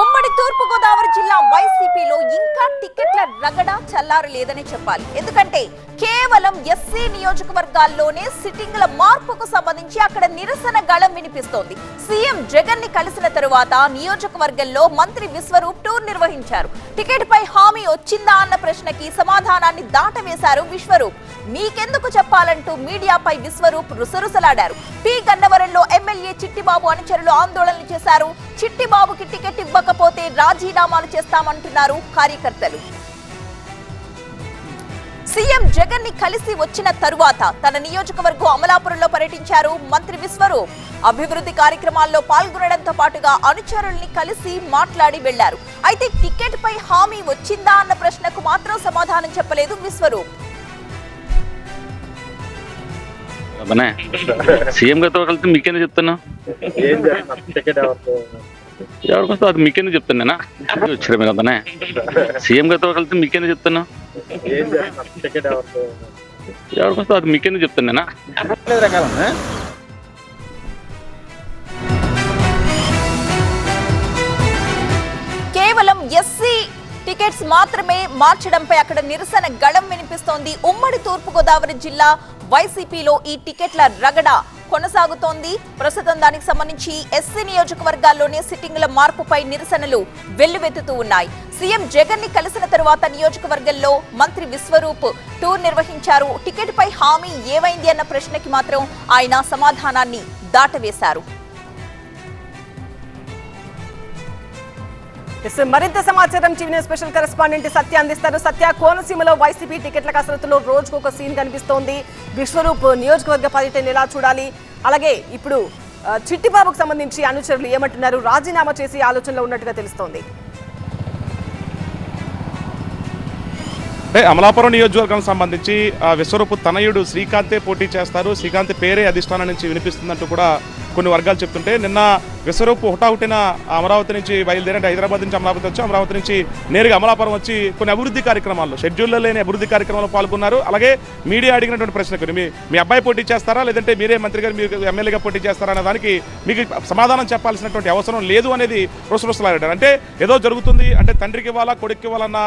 ఉమ్మడి తూర్పు గోదావరి జిల్లా వైసీపీలో ఇంకా టికెట్ల రగడ చల్లారు లేదని చెప్పాలి. ఎందుకంటే కేవలం ఎస్సీ నియోజకవర్గాల్లోనే సిట్టింగ్ల మార్పుకు సంబంధించి అక్కడ నిరసన గళం వినిపిస్తోంది. సీఎం జగన్ని కలిసిన తరువాత నియోజకవర్గంలో మంత్రి విశ్వరూప్ టూర్ నిర్వహించారు. టికెట్ పై హామీ వచ్చిందా అన్న ప్రశ్నకి సమాధానాన్ని దాటవేశారు విశ్వరూప్. మీకెందుకు చెప్పాలంటూ మీడియాపై విశ్వరూప్ రుసరుసలాడారు. పి. గన్నవరంలో ఎమ్మెల్యే చిట్టిబాబు అనుచరులు ఆందోళనలు చేశారు. చిట్టిబాబుకి టికెట్ ఇవ్వకపోతే రాజీనామాలు చేస్తామంటున్నారు కార్యకర్తలు. సీఎం జగన్ని కలిసి వచ్చిన తరువాత తన నియోజకవర్గం అమలాపురంలో పర్యటించారు మంత్రి విశ్వరూప్. అభివృద్ధి కార్యక్రమాల్లో పాల్గొనడంతో పాటుగా అనుచరుల్ని కలిసి మాట్లాడి వెళ్ళారు. అయితే టికెట్ పై హామీ వచ్చిందా అన్న ప్రశ్నకు మాత్రం సమాధానం చెప్పలేదు విశ్వరూప్. సీఎం గారితో కలిసి మీకేనే చెప్తున్నా? ఏం చేస్తున్నారు టికెట్ ఎవరితో? ఎవరికి వస్తే అది మీకేనే చెప్తున్నానా వచ్చారు మీరు అదనే సీఎం గారితో కలిసి మీకేనే చెప్తున్నా? ఎవరికి వస్తే అది మీకేనే చెప్తున్నానా? రకాలం కేవలం ఎస్సీ టికెట్స్ మాత్రమే మార్చడంపై అక్కడ నిరసన గళం వినిపిస్తోంది. ఉమ్మడి తూర్పుగోదావరి జిల్లా వైసీపీలో ఈ టికెట్ల రగడ కొనసాగుతోంది. ప్రస్తుతం దానికి సంబంధించి ఎస్సీ నియోజకవర్గాల్లోనే సిట్టింగ్ల మార్పుపై నిరసనలు వెల్లువెత్తుతూ ఉన్నాయి. సీఎం జగన్ని కలిసిన తరువాత నియోజకవర్గంలో మంత్రి విశ్వరూప్ టూర్ నిర్వహించారు. టికెట్ పై హామీ ఏమైంది అన్న ప్రశ్నకి మాత్రం ఆయన సమాధానాన్ని దాటవేశారు. ఎస్, మరింత సమాచారం టీవీ స్పెషల్ కరెస్పాండెంట్ సత్య అందిస్తారు. సత్య కోనసీమలో వైసీపీ టికెట్ల కసరత్తులో రోజుకు ఒక సీన్ కనిపిస్తోంది. విశ్వరూప్ నియోజకవర్గ పర్యటన ఎలా చూడాలి? అలాగే ఇప్పుడు చిట్టిబాబుకు సంబంధించి అనుచరులు ఏమంటున్నారు? రాజీనామా చేసి ఆలోచనలో ఉన్నట్టుగా తెలుస్తోంది. అంటే అమలాపురం నియోజకవర్గం సంబంధించి ఆ, విశ్వరూపు తనయుడు శ్రీకాంతే పోటీ చేస్తారు. శ్రీకాంత్ పేరే అధిష్టానం నుంచి వినిపిస్తుందంటూ కూడా కొన్ని వర్గాలు చెప్తుంటే నిన్న విశ్వరూపు హుటాహుటిన అమరావతి నుంచి బయలుదేరి హైదరాబాద్ నుంచి అమరావతి వచ్చి అమరావతి నుంచి నేరుగా అమలాపురం వచ్చి కొన్ని అభివృద్ధి కార్యక్రమాల్లో షెడ్యూల్లో లేని అభివృద్ధి కార్యక్రమాల్లో పాల్గొన్నారు. అలాగే మీడియా అడిగినటువంటి ప్రశ్నకు మీ మీ అబ్బాయి పోటీ చేస్తారా? లేదంటే మీరే మంత్రి గారు మీరు ఎమ్మెల్యేగా పోటీ చేస్తారా అనే దానికి మీకు సమాధానం చెప్పాల్సినటువంటి అవసరం లేదు అనేది రుసరుసలాడారు. అంటే ఏదో జరుగుతుంది అంటే తండ్రికి ఇవ్వాలా కొడుక్కి ఇవ్వాలన్న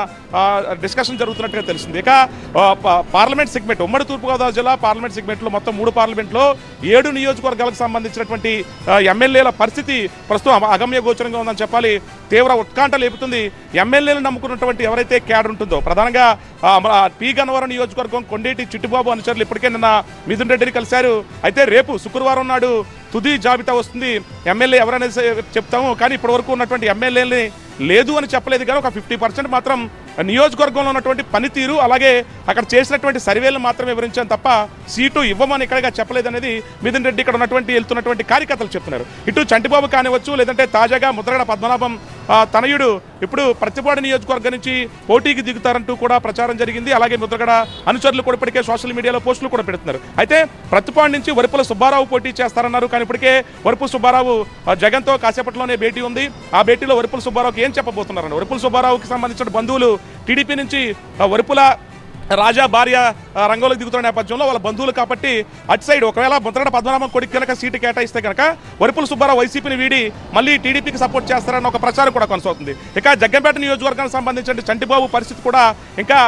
డిస్కషన్ జరుగుతున్నట్టుగా తెలిసింది ఇక పార్లమెంట్ సెగ్మెంట్ ఉమ్మడి తూర్పుగోదావరి జిల్లా పార్లమెంట్ సెగ్మెంట్లో మొత్తం మూడు పార్లమెంట్లో ఏడు నియోజకవర్గాలకు సంబంధించినటువంటి ఎమ్మెల్యేల పరిస్థితి ప్రస్తుతం అగమ్య గోచరంగా ఉందని చెప్పాలి. తీవ్ర ఉత్కంఠ లేపుతుంది. ఎమ్మెల్యేలు నమ్ముకున్నటువంటి ఎవరైతే క్యాడర్ ఉంటుందో ప్రధానంగా ఆ, పి. గన్నవరం నియోజకవర్గం కొండేటి చిట్టుబాబు అనుచరులు ఇప్పటికే నిన్న మిథున్ రెడ్డిని కలిశారు. అయితే రేపు శుక్రవారం నాడు తుది జాబితా వస్తుంది. ఎమ్మెల్యే ఎవరనేది చెప్తాము. కానీ ఇప్పటివరకు ఉన్నటువంటి ఎమ్మెల్యేని లేదు అని చెప్పలేదు కానీ ఒక ఫిఫ్టీ పర్సెంట్ మాత్రం నియోజకవర్గంలో ఉన్నటువంటి పనితీరు అలాగే అక్కడ చేసినటువంటి సర్వేలు మాత్రమే వివరించాను తప్ప సీటు ఇవ్వమని ఇక్కడగా చెప్పలేదనేది మిథున్ రెడ్డి ఇక్కడ ఉన్నటువంటి వెళ్తున్నటువంటి కార్యకర్తలు చెప్తున్నారు. ఇటు చంటిబాబు కానివచ్చు లేదంటే తాజాగా ముద్రగడ పద్మనాభం తనయుడు ఇప్పుడు ప్రతిపాడు నియోజకవర్గం నుంచి పోటీకి దిగుతారంటూ కూడా ప్రచారం జరిగింది. అలాగే ముద్రగడ అనుచరులు కూడా ఇప్పటికే సోషల్ మీడియాలో పోస్టులు కూడా పెడుతున్నారు. అయితే ప్రతిపాడు నుంచి వరుపుల సుబ్బారావు పోటీ చేస్తారన్నారు. కానీ ఇప్పటికే వరుపు సుబ్బారావు ఆ, జగన్తో కాసేపట్లోనే భేటీ ఉంది. ఆ భేటీలో వరుపుల సుబ్బారావుకి ఏం చెప్పబోతున్నారని వరుపుల సుబ్బారావుకి సంబంధించిన బంధువులు టీడీపీ నుంచి వరుపుల రాజా భార్య ఆ, రంగంలోకి దిగుతున్న నేపథ్యంలో వాళ్ళ బంధువులు కాబట్టి అటు సైడ్ ఒకవేళ ముద్రగడ పద్మనాభం కొడుకు కనుక సీటు కేటాయిస్తే కనుక వరిపుల సుబ్బారావు వైసీపీని వీడి మళ్ళీ టీడీపీకి సపోర్ట్ చేస్తారన్న ఒక ప్రచారం కూడా కొనసాగుతుంది. ఇక జగ్గంపేట నియోజకవర్గానికి సంబంధించిన చంటిబాబు పరిస్థితి కూడా ఇంకా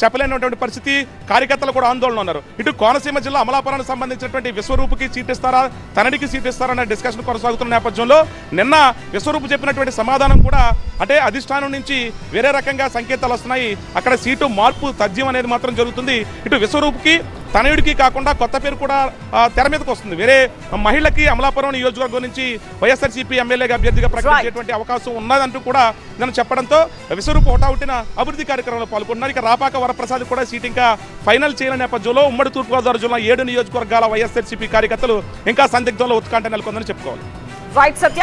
చెప్పలేనటువంటి పరిస్థితి కార్యకర్తలు కూడా ఆందోళన ఉన్నారు. ఇటు కోనసీమ జిల్లా అమలాపురానికి సంబంధించినటువంటి విశ్వరూపుకి సీట్ ఇస్తారా తనడికి సీట్ ఇస్తారా అనే డిస్కషన్ కొనసాగుతున్న నేపథ్యంలో నిన్న విశ్వరూపు చెప్పినటువంటి సమాధానం కూడా అంటే అధిష్టానం నుంచి వేరే రకంగా సంకేతాలు వస్తున్నాయి. అక్కడ సీటు మార్పు తథ్యం అనేది మాత్రం జరుగుతుంది. ఇటు విశ్వరూపుకి తనయుడికి కాకుండా కొత్త పేరు కూడా తెర మీదకి వస్తుంది. వేరే మహిళకి అమలాపురం నియోజకవర్గం నుంచి వైఎస్ఆర్సీపీ ఎమ్మెల్యేగా అభ్యర్థిగా ప్రకటించేటువంటి అవకాశం ఉన్నదంటూ కూడా నేను చెప్పడంతో విశ్వరూపు హుటాహుటిన అభివృద్ధి కార్యక్రమంలో పాల్గొన్నారు ఇక రాపాక వరప్రసాద్ కూడా సీట్ ఇంకా ఫైనల్ చేయని నేపథ్యంలో ఉమ్మడి తూర్పుగోదావరి జిల్లా ఏడు నియోజకవర్గాల వైఎస్ఆర్సీపీ కార్యకర్తలు ఇంకా సందిగ్ధంలో ఉత్కంఠ నెలకొందని చెప్పుకోవాలి. రైట్ సత్య